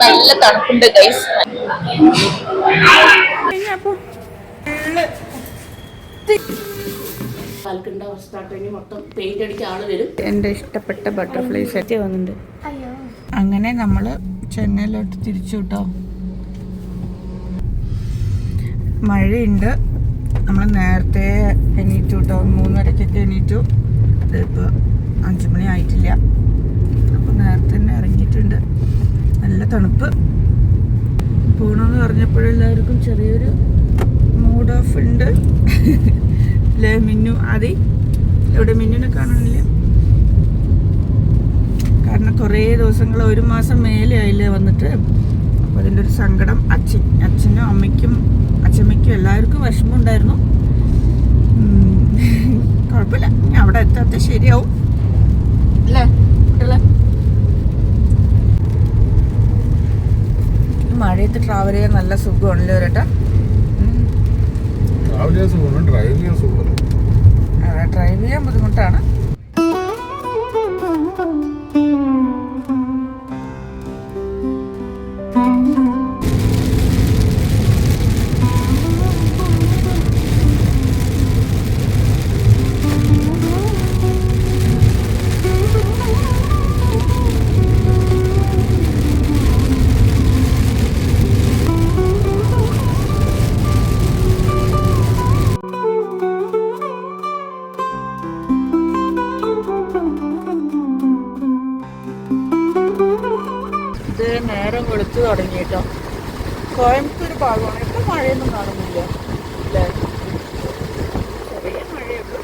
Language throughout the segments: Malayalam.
നല്ല തണുപ്പുണ്ട് ഗൈസ് എന്റെ ഇഷ്ടപ്പെട്ട ബട്ടർഫ്ലൈ സെറ്റ് വന്നിട്ടുണ്ട് അങ്ങനെ നമ്മൾ ചെന്നൈയിലോട്ട് തിരിച്ചു കിട്ടോ മഴയുണ്ട്. നമ്മൾ നേരത്തെ എണീറ്റു കേട്ടോ മൂന്നരക്കൊക്കെ എണീറ്റു. ഇതിപ്പോൾ അഞ്ചു മണി ആയിട്ടില്ല അപ്പോൾ നേരത്തെ തന്നെ ഇറങ്ങിയിട്ടുണ്ട് നല്ല തണുപ്പ്. പോകണമെന്ന് പറഞ്ഞപ്പോഴെല്ലാവർക്കും ചെറിയൊരു മൂഡ് ഓഫ് ഉണ്ട്. അല്ലേ മിന്നു? അതെ ഇവിടെ മിന്നുനെ കാണാനില്ല? കാരണം കുറേ ദിവസങ്ങൾ ഒരു മാസം മേലെ ആയില്ലേ വന്നിട്ട്. അപ്പോൾ അതിന്റെ ഒരു സങ്കടം. അച്ഛൻ അച്ഛനും അമ്മയ്ക്കും അച്ഛമ്മയ്ക്കും എല്ലാവർക്കും വിഷമം ഉണ്ടായിരുന്നു കുഴപ്പമില്ല. അവിടെ എത്താത്ത ശരിയാവും അല്ലേ കുട്ടികളെ ഈ ട്രാവൽ ചെയ്യാൻ നല്ല സുഖമാണല്ലോ ഒരേട്ടാ? ട്രാവൽ ചെയ്യാൻ സുഖമാണ് ഡ്രൈവ് ചെയ്യാൻ സുഖമാണ്. ഡ്രൈവ് ചെയ്യാൻ ബുദ്ധിമുട്ടാണ്. കോയമ്പത്തൂർ ഭാഗമാണ്. ഇപ്പം മഴയൊന്നും കാണുന്നില്ല. അല്ലേ? ചെറിയ മഴയുള്ളൂ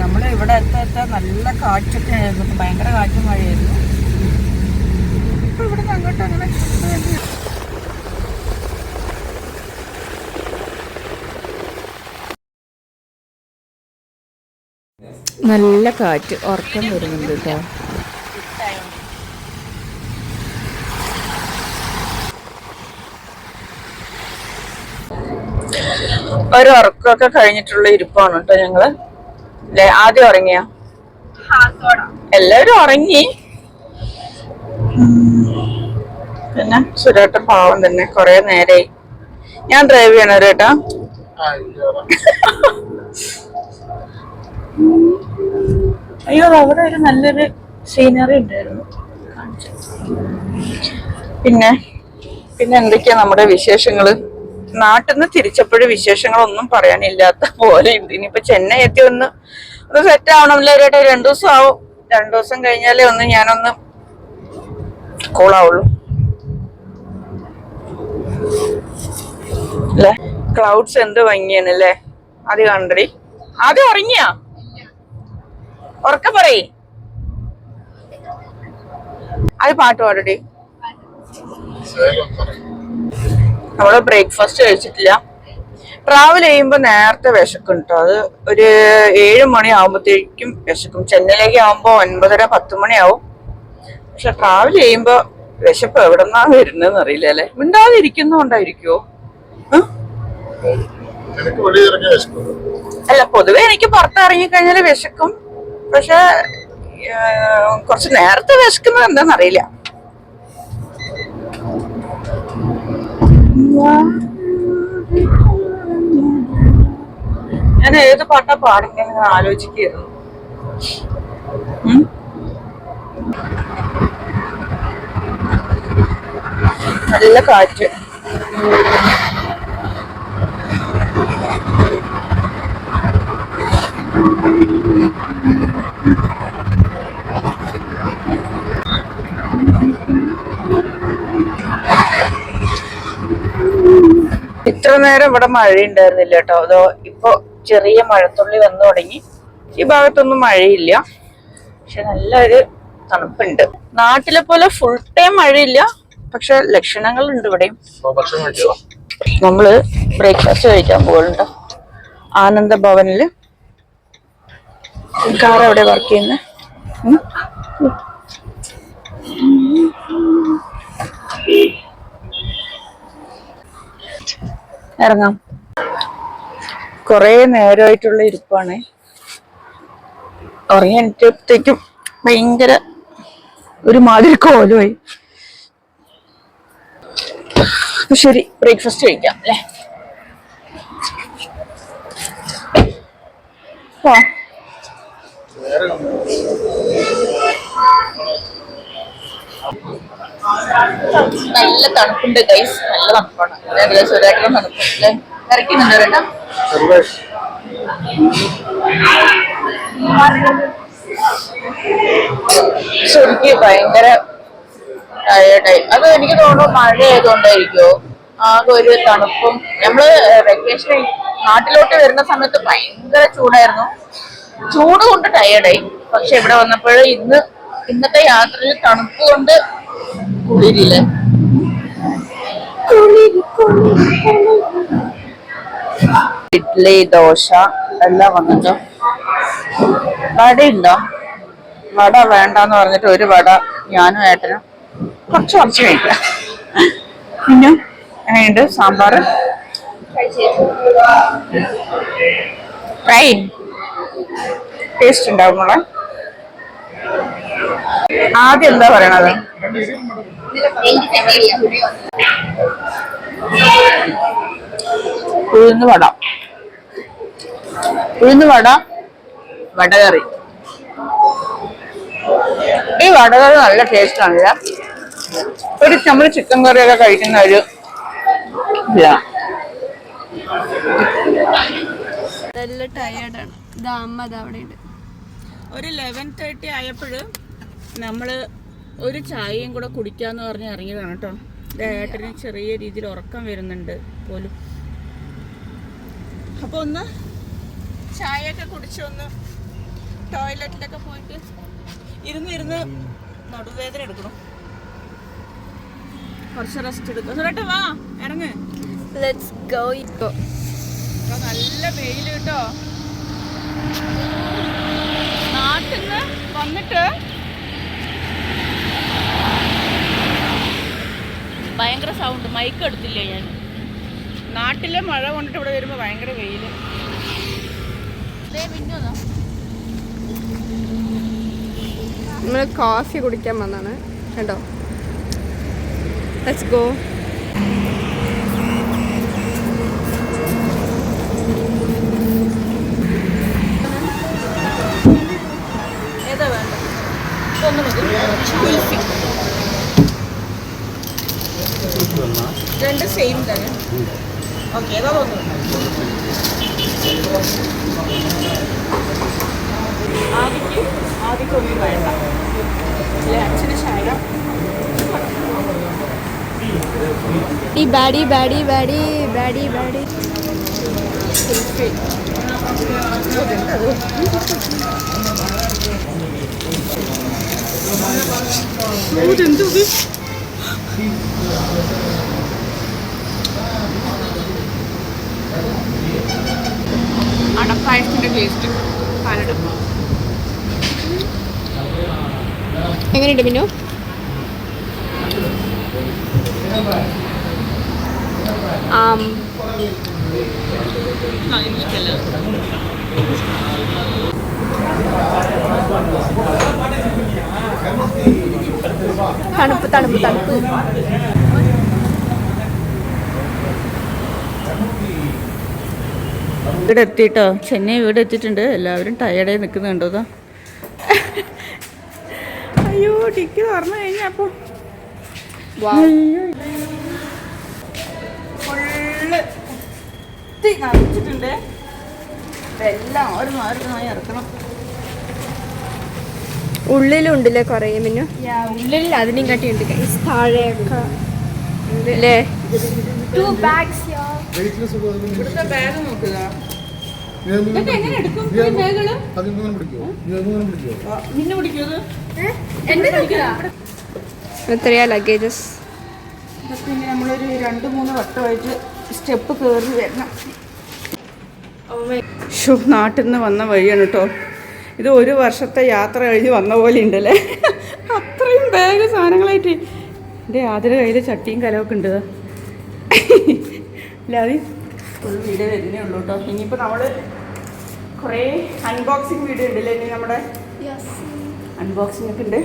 നമ്മൾ ഇവിടെ എത്താത്ത നല്ല കാറ്റൊക്കെ ആയിരുന്നു. ഇപ്പം ഭയങ്കര കാറ്റും മഴയായിരുന്നു. ഇപ്പൊ ഇവിടെ നിന്ന് അങ്ങോട്ട് അങ്ങനെ നല്ല കാറ്റ് ഉറക്കം വരുന്നുണ്ട് കേട്ടോ. ഒരു ഉറക്കമൊക്കെ കഴിഞ്ഞിട്ടുള്ള ഇരിപ്പാണ് കേട്ടോ ഞങ്ങൾ. അല്ലേ ആദ്യം ഉറങ്ങിയ? എല്ലാരും ഉറങ്ങി. പിന്നെ സുരേട്ട പാവം തന്നെ കൊറേ നേരായി. ഞാൻ ഡ്രൈവ് ചെയ്യണോ ചേട്ടാ അയ്യോ അവിടെ ഒരു നല്ലൊരു സീനറി ഉണ്ടായിരുന്നു. പിന്നെ പിന്നെ എന്തൊക്കെയാ നമ്മുടെ വിശേഷങ്ങൾ? നാട്ടിൽ നിന്ന് തിരിച്ചപ്പോഴും വിശേഷങ്ങളൊന്നും പറയാനില്ലാത്ത പോലെ ഇനിയിപ്പോ ചെന്നൈ എത്തി ഒന്ന് ഒന്ന് സെറ്റ് ആവണമല്ലോ ഒരു രണ്ടു ദിവസം ആവും. രണ്ടു ദിവസം കഴിഞ്ഞാലേ ഒന്ന് ഞാനൊന്ന് കൂളാവുള്ളൂ അല്ലേ? ക്ലൗഡ്സ് എന്ത് ഭംഗിയാണ് അല്ലേ? അത് കണ്ടടി. ആദ്യം ഉറങ്ങിയാ? ഉറക്ക പറയേ. അത് പാട്ട് പാടടി. നമ്മൾ ബ്രേക്ക്ഫാസ്റ്റ് കഴിച്ചിട്ടില്ല. ട്രാവൽ ചെയ്യുമ്പോൾ നേരത്തെ വിശക്കും കേട്ടോ അത് ഒരു ഏഴ് മണി ആകുമ്പോഴത്തേക്കും വിശക്കും. ചെന്നൈയിലേക്ക് ആവുമ്പോ ഒൻപതര പത്ത് മണിയാവും. പക്ഷെ ട്രാവൽ ചെയ്യുമ്പോൾ വിശപ്പ് എവിടെ നിന്നാണ് വരുന്നതെന്ന് അറിയില്ല അല്ലെ? മിണ്ടാതിരിക്കുന്നോണ്ടായിരിക്കോ അല്ല പൊതുവെ എനിക്ക് പുറത്തിറങ്ങിക്കഴിഞ്ഞാൽ വിശക്കും. പക്ഷെ കുറച്ച് നേരത്തെ വിശക്കുന്നത് എന്താന്ന് അറിയില്ല ഞാൻ ഏത് പാട്ടാ ആലോചിക്കുകയായിരുന്നു ഉം? നല്ല കാറ്റ് ഇത്ര നേരം ഇവിടെ മഴയുണ്ടായിരുന്നില്ല കേട്ടോ. അതോ ഇപ്പൊ ചെറിയ മഴത്തുള്ളി വന്നു തുടങ്ങി. ഈ ഭാഗത്തൊന്നും മഴയില്ല. പക്ഷെ നല്ലൊരു തണുപ്പുണ്ട്. നാട്ടിലെ പോലെ ഫുൾ ടൈം മഴയില്ല. പക്ഷെ ലക്ഷണങ്ങൾ ഉണ്ട് ഇവിടെയും നമ്മൾ ബ്രേക്ക്ഫാസ്റ്റ് കഴിക്കാൻ പോകുന്നുണ്ട് ആനന്ദ ഭവനിൽ. കാർ അവിടെ വർക്ക് ചെയ്യുന്നത് ഇറങ്ങാം. കൊറേ നേരമായിട്ടുള്ള ഇരിപ്പാണ്. ഉറങ്ങിയപ്പോഴത്തേക്കും ഭയങ്കര ഭയങ്കര ഒരുമാതിരി കോലമായി. ശരി ബ്രേക്ക്ഫാസ്റ്റ് കഴിക്കാം അല്ലേ? ആ നല്ല തണുപ്പുണ്ട് ഗൈസ് നല്ല തണുപ്പാണ്. ഏകദേശം ഒരേക്കരം തണുപ്പുണ്ട് ഇറക്കുന്നുണ്ട് ശരിക്ക് ഭയങ്കര ടൈം അത് എനിക്ക് തോന്നുന്നു മഴ ആയതുകൊണ്ടായിരിക്കോ ആകെ ഒരു തണുപ്പും. നമ്മൾ വെക്കേഷൻ നാട്ടിലോട്ട് വരുന്ന സമയത്ത് ഭയങ്കര ചൂടായിരുന്നു. ചൂട് കൊണ്ട് ടയേർഡായി പക്ഷെ ഇവിടെ വന്നപ്പോൾ ഇന്ന് ഇന്നത്തെ യാത്രയിൽ തണുപ്പ് കൊണ്ട് കുളിരില്ല? ഇഡ്ഡലി ദോശ എല്ലാം വന്നിട്ടോ വടയുണ്ടോ വട വേണ്ടെന്ന് പറഞ്ഞിട്ട് ഒരു വട ഞാനും ഏട്ടനും കുറച്ച് കുറച്ച് കഴിക്കാം. പിന്നെ എങ്ങനെയുണ്ട് സാമ്പാർ. ഫ്രൈ ടേസ്റ്റ് ഉണ്ടാവും മോളെ. ആദ്യം എന്താ പറയണത്? ഉഴുന്ന് വട. ഉഴുന്ന് വട വടകറി. ഈ വടകറി നല്ല ടേസ്റ്റ് ആണ് ഒരു നമ്മൾ ചിക്കൻ കറിയൊക്കെ കഴിക്കുന്ന ഒരു ഇതാ. നല്ല ടയേർഡാണ് ഇതാ അമ്മ അത് അവിടെ ഉണ്ട് ഒരു ലെവൻ തേർട്ടി ആയപ്പോൾ നമ്മൾ ഒരു ചായയും കൂടെ കുടിക്കാന്ന് പറഞ്ഞ് ഇറങ്ങിയതാണ് കേട്ടോ. ഏട്ടന് ചെറിയ രീതിയിൽ ഉറക്കം വരുന്നുണ്ട് പോലും. അപ്പൊ ഒന്ന് ചായയൊക്കെ ഒക്കെ ഒന്ന് ടോയ്ലറ്റിലൊക്കെ പോയിട്ട് ഇരുന്ന് ഇരുന്ന് നടുവേദന എടുക്കണം. കുറച്ച് റെസ്റ്റ് എടുക്കും. ചേട്ടാ വാ ഇറങ്ങ്. ലെറ്റ്സ് ഗോ ഇപ്പൊ. നല്ല വെയിൽ കേട്ടോ. നാട്ടിൽ നിന്ന് വന്നിട്ട് ഭയങ്കര സൗണ്ട് മൈക്ക് എടുത്തില്ലേ ഞാൻ? നാട്ടിലെ മഴ കൊണ്ടിട്ട് ഇവിടെ വരുമ്പോ ഭയങ്കര വെയിൽ. നമ്മൾ കോഫി കുടിക്കാൻ വന്നാണ്. കേട്ടോ ലെറ്റ്സ് ഗോ ഏതാ വേണ്ട മതി കുൽഫി രണ്ട് സെയിം തന്നെ. ഓക്കെ ഏതാ തോന്നുന്നു? ആദിക്ക് ആദിക്കൊന്നും വേണ്ട. അല്ലെ അച്ഛന് ചായ ഈ ബാഡി ബാഡി ബാഡി ബാഡി ബാഡി കുൽഫി ഇതെന്തത് അടപ്പായസത്തിന്റെ ടേസ്റ്റ് പാലടം എങ്ങനെയുണ്ട് മിന്നു? ആം. ഇഷ്ടമല്ല തണുപ്പ് തണുപ്പ് തണുപ്പ്. ഇവിടെ എത്തിയിട്ടോ? ചെന്നൈ ഇവിടെ എത്തിയിട്ടുണ്ട്. എല്ലാവരും ടയർഡായി നിൽക്കുന്നുണ്ടോ ഇതാ? അയ്യോ ടിക്ക് തുറന്നു കഴിഞ്ഞപ്പോ ഫുള്ള് കുത്തി നിറച്ചിട്ടുണ്ട്. എല്ലാം ഒരു മാറി ഇറക്കണം. ഉള്ളിലുണ്ടല്ലേ കുറേ മിന്നു? ഉള്ളിൽ അതിനും കട്ടിയുണ്ട്. താഴെയൊക്കെ. അല്ലേ ടു ബാഗ്സ് എത്രയാ ലഗേജസ് ഇതൊക്കെ ഇനി നമ്മളൊരു രണ്ട് മൂന്ന് വട്ടമായിട്ട് സ്റ്റെപ്പ് കേറി വരണം. ഷോ നാട്ടിൽ നിന്ന് വന്ന വഴിയാണ് കേട്ടോ ഇത് ഒരു വർഷത്തെ യാത്ര കഴിഞ്ഞ് വന്ന പോലെ ഉണ്ടല്ലേ അത്രയും ബാഗ് സാധനങ്ങളായിട്ട്. എന്റെ യാതൊരു കയ്യിൽ ചട്ടിയും കലമൊക്കെ ഉണ്ട്. അല്ലാതെ ഫുൾ വീഡിയോ വരുന്നേ ഉള്ളൂ കേട്ടോ. ഇനിയിപ്പോൾ നമ്മൾ കുറേ അൺബോക്സിങ് വീഡിയോ ഉണ്ടല്ലേ ഇനി നമ്മുടെ? അൺബോക്സിംഗ് ഒക്കെ ഉണ്ട്.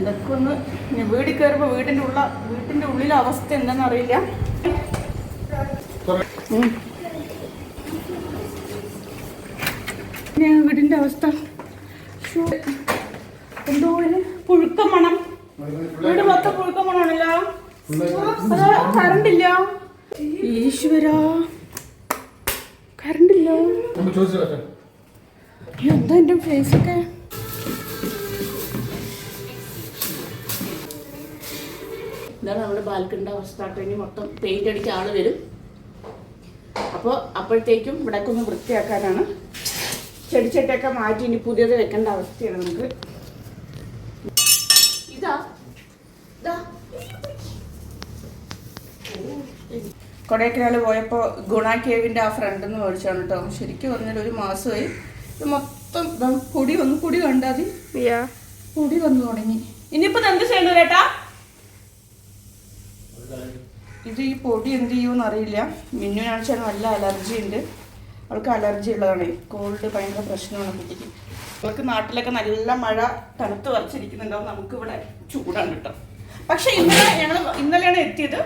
ഇതൊക്കെ ഒന്ന് ഇനി വീട്ടിൽ കയറുമ്പോൾ വീടിന്റെ ഉള്ള വീട്ടിന്റെ ഉള്ളിലെ അവസ്ഥ എന്താണെന്ന് വീടിന്റെ വീടിന്റെ അവസ്ഥ. എന്തോ ഒരു പുഴുക്ക മണം. വീട് മൊത്തം പുഴുക്ക മണമാണല്ലോ. അതാ കറണ്ട് ഇല്ല ഈശ്വര. കറണ്ട് ഇല്ല ഒന്ന് ചോദിച്ചു കേട്ടോ എന്താ എന്റെ ഫേസൊക്കെ ഇതാണ് നമ്മുടെ ബാൽക്കണിന്റെ അവസ്ഥ. ഇനി മൊത്തം പെയിന്റ് അടിച്ച ആൾ വരും. അപ്പോൾ അപ്പോഴത്തേക്കും ഇവിടെ ഒന്ന് വൃത്തിയാക്കാനാണ്. ചെടിച്ചട്ടൊക്കെ മാറ്റി ഇനി പുതിയത് വെക്കേണ്ട അവസ്ഥയാണ് നമുക്ക്. ഇതാ. ഇതാ. കൊടൈക്കനാൽ പോയപ്പോൾ ഗുണ കേവിന്റെ ആ ഫ്രണ്ട് എന്ന് മേടിച്ചാണ് കേട്ടോ. ശരിക്കും പറഞ്ഞാൽ ഒരു മാസമായി. ഇത് മൊത്തം പൊടി വന്നു. പൊടി കണ്ടാതി പൊടി വന്നു തുടങ്ങി. ഇനിയിപ്പോൾ എന്ത് ചെയ്യേണ്ടത് ചേട്ടാ ഇത് ഈ പൊടി എന്ത് ചെയ്യുമെന്ന് അറിയില്ല. മിന്നുനാണെന്ന് വെച്ചാൽ നല്ല അലർജി ഉണ്ട്. അവൾക്ക് അലർജി ഉള്ളതാണ്. കോൾഡ് ഭയങ്കര പ്രശ്നമാണ് കുട്ടിക്ക്. അവൾക്ക് നാട്ടിലൊക്കെ നല്ല മഴ തണുത്ത് വരച്ചിരിക്കുന്നുണ്ടാവും നമുക്കിവിടെ ചൂടാണ് കേട്ടോ. പക്ഷെ ഇന്നലെ ഞങ്ങൾ ഇന്നലെയാണ് എത്തിയത്.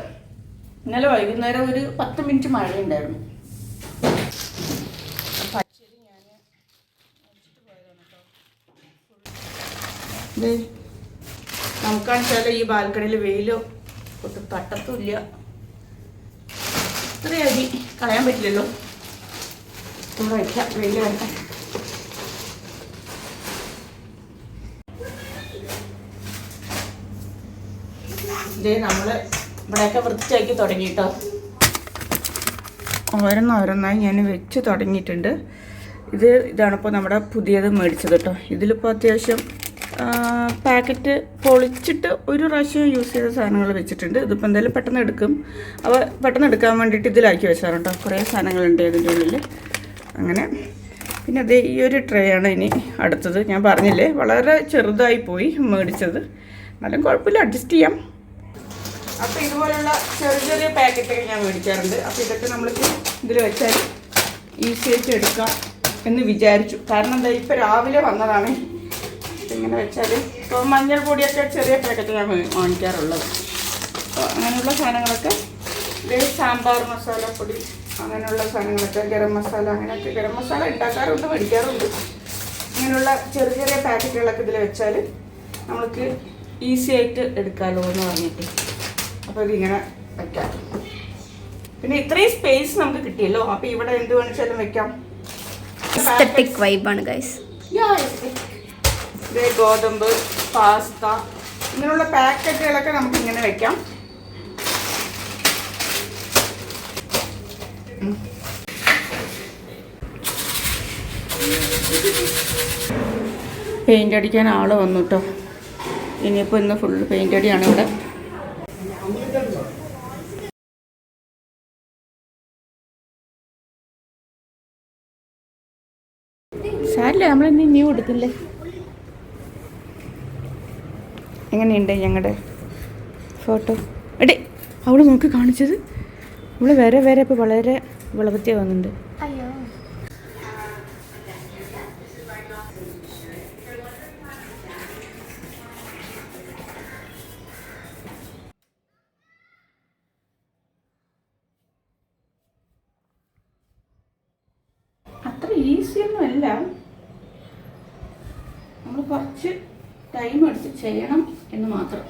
ഇന്നലെ വൈകുന്നേരം ഒരു പത്ത് മിനിറ്റ് മഴ ഉണ്ടായിരുന്നു നമുക്കാണെന്ന് വെച്ചാൽ ഈ ബാൽക്കണിയിൽ വെയിൽ ഒട്ടും തട്ടത്തുമില്ല. ഇത്രയും അരി കളയാൻ പറ്റില്ലല്ലോ. ഇവിടെ വയ്ക്കാം വെയിൽ വരട്ടെ ഇതേ നമ്മൾ ഇവിടെയൊക്കെ വൃത്തിയാക്കി ഞാൻ വെച്ച് തുടങ്ങിയിട്ടുണ്ട്. ഇത് ഇതാണിപ്പോൾ നമ്മുടെ പുതിയത് മേടിച്ചത് കേട്ടോ. ഇതിലിപ്പോൾ അത്യാവശ്യം പാക്കറ്റ് പൊളിച്ചിട്ട് ഒരു പ്രാവശ്യം യൂസ് ചെയ്ത സാധനങ്ങൾ വെച്ചിട്ടുണ്ട്. ഇതിപ്പോൾ എന്തായാലും പെട്ടെന്ന് എടുക്കും. അപ്പോൾ പെട്ടെന്ന് എടുക്കാൻ വേണ്ടിയിട്ട് ഇതിലാക്കി വെച്ചാറുണ്ടോ കുറേ സാധനങ്ങളുണ്ട് അതിന്റെ ഉള്ളിൽ അങ്ങനെ. പിന്നെ അതേ ഈ ഒരു ട്രേ ആണ് ഇനി അടുത്തത്. ഞാൻ പറഞ്ഞില്ലേ വളരെ ചെറുതായി പോയി മേടിച്ചത്. എന്നാലും കുഴപ്പമില്ല അഡ്ജസ്റ്റ് ചെയ്യാം. അപ്പോൾ ഇതുപോലുള്ള ചെറിയ ചെറിയ പാക്കറ്റൊക്കെ ഞാൻ മേടിക്കാറുണ്ട്. അപ്പോൾ ഇതൊക്കെ നമ്മൾക്ക് ഇതിൽ വെച്ചാൽ ഈസി ആയിട്ട് എടുക്കാം എന്ന് വിചാരിച്ചു. കാരണം എന്താ ഇപ്പോൾ രാവിലെ വന്നതാണ്. ഇങ്ങനെ വെച്ചാൽ ഇപ്പോൾ മഞ്ഞൾ പൊടിയൊക്കെ ചെറിയ പാക്കറ്റ് ഞാൻ മേ- വാങ്ങിക്കാറുള്ളത്. അപ്പോൾ അങ്ങനെയുള്ള സാധനങ്ങളൊക്കെ സാമ്പാർ മസാലപ്പൊടി അങ്ങനെയുള്ള സാധനങ്ങളൊക്കെ ഗരം മസാല അങ്ങനെയൊക്കെ ഗരം മസാല ഉണ്ടാക്കാറുണ്ട് മേടിക്കാറുണ്ട്. ഇങ്ങനെയുള്ള ചെറിയ ചെറിയ പാക്കറ്റുകളൊക്കെ ഇതിൽ വെച്ചാൽ നമുക്ക് ഈസി ആയിട്ട് എടുക്കാമല്ലോ എന്ന് പറഞ്ഞിട്ട്. അപ്പോൾ ഇതിങ്ങനെ വയ്ക്കാം പിന്നെ ഇത്രയും സ്പേസ് നമുക്ക് കിട്ടിയല്ലോ. അപ്പോൾ ഇവിടെ എന്ത് വേണിച്ചാലും വെക്കാം. വൈബാണ് ഗൈസ് ഗോതമ്പ് പാസ്ത ഇങ്ങനെയുള്ള പാക്കറ്റുകളൊക്കെ നമുക്ക് ഇങ്ങനെ വെക്കാം. പെയിന്റ് അടിക്കാൻ ആൾ വന്നു കേട്ടോ ഇനിയിപ്പോൾ ഇന്ന് ഫുള്ള് പെയിന്റ് അടിയാണ് ഇവിടെ. സാരില്ല നമ്മൾ ഇനി ന്യൂ കൊടുത്തില്ലേ എങ്ങനെയുണ്ട് ഞങ്ങളുടെ ഫോട്ടോ എടേ അവൾ നോക്കി കാണിച്ചത്. നമ്മൾ വേറെ വേറെ ഇപ്പോൾ വളരെ വിളവത്തിയ വന്നിട്ടുണ്ട് അയ്യോ അത്ര ഈസിയൊന്നുമല്ല നമ്മൾ കുറച്ച് ടൈം എടുത്ത് ചെയ്യണം എന്ന് മാത്രം.